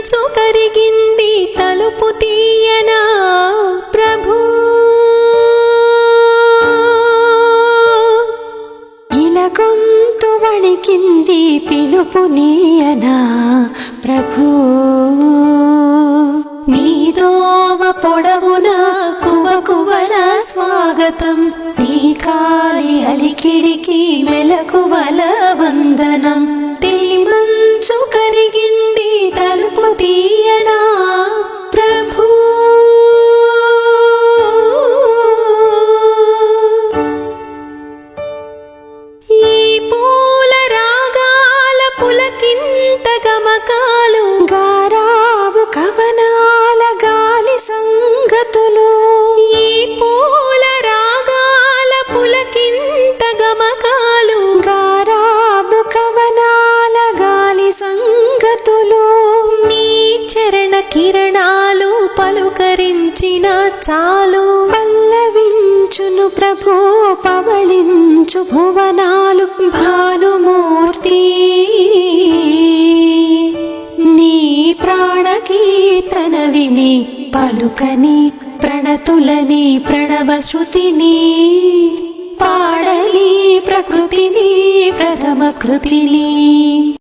మంచు కరిగింది తలుపు తీయనా ప్రభు. ఇలగొంతు వణికింది పిలుపు నీయనా ప్రభు. నీదోవ పొడవున కువ కువల స్వాగతం. నీ కాలి అలికిడికి మెలకువల కిరణాలు పలుకరించిన చాలు. పల్లవించును ప్రభు పవళించు భువనాలు భానుమూర్తి. నీ ప్రాణకీర్తన విని పలుకని ప్రణతులని ప్రణవశ్రుతిని పాడలి ప్రకృతిని ప్రథమ కృతిని.